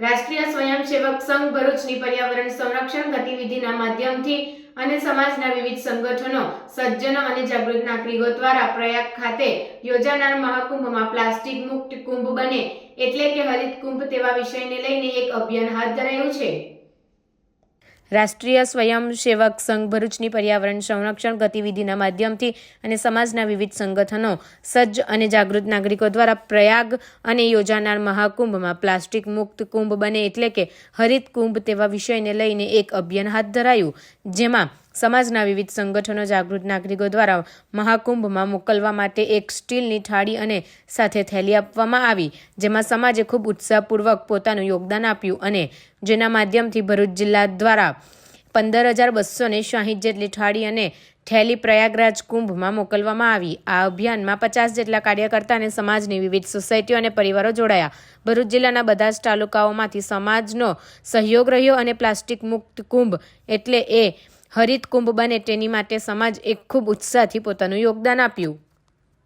રાષ્ટ્રીય સ્વયંસેવક સંઘ ભરૂચની પર્યાવરણ સંરક્ષણ ગતિવિધિના માધ્યમથી અને સમાજના વિવિધ સંગઠનો, સજ્જનો અને જાગૃત નાગરિકો દ્વારા પ્રયાગ ખાતે યોજાનાર મહાકુંભમાં પ્લાસ્ટિક મુક્ત કુંભ બને, એટલે કે હરિત કુંભ તેવા વિષયને લઈને એક અભિયાન હાથ ધરાયું છે. રાષ્ટ્રીય સ્વયંસેવક સંઘ ભરૂચની પર્યાવરણ સંરક્ષણ ગતિવિધિના માધ્યમથી અને સમાજના વિવિધ સંગઠનો, સજ્જ અને જાગૃત નાગરિકો દ્વારા પ્રયાગ અને યોજાનાર મહાકુંભમાં પ્લાસ્ટિક મુક્ત કુંભ બને એટલે કે હરિત કુંભ તેવા વિષયને લઈને એક અભિયાન હાથ ધરાયું, જેમાં સમાજના વિવિધ સંગઠનો જાગૃત નાગરિકો દ્વારા મહાકુંભમાં મોકલવા માટે એક સ્ટીલની થાળી અને સાથે થેલી આપવામાં આવી, જેમાં સમાજે ખૂબ ઉત્સાહપૂર્વક પોતાનું યોગદાન આપ્યું અને જેના માધ્યમથી ભરૂચ જિલ્લા દ્વારા પંદર હજાર બસો ને શાહીઠ જેટલી થાળી અને થેલી પ્રયાગરાજ કુંભમાં મોકલવામાં આવી. આ અભિયાનમાં પચાસ જેટલા કાર્યકર્તા અને સમાજની વિવિધ સોસાયટીઓ અને પરિવારો જોડાયા. ભરૂચ જિલ્લાના બધા જ તાલુકાઓમાંથી સમાજનો સહયોગ રહ્યો અને પ્લાસ્ટિક મુક્ત કુંભ એટલે એ હરિત કુંભ બને તેની માટે સમાજ એક ખૂબ ઉત્સાહથી પોતાનું યોગદાન આપ્યું.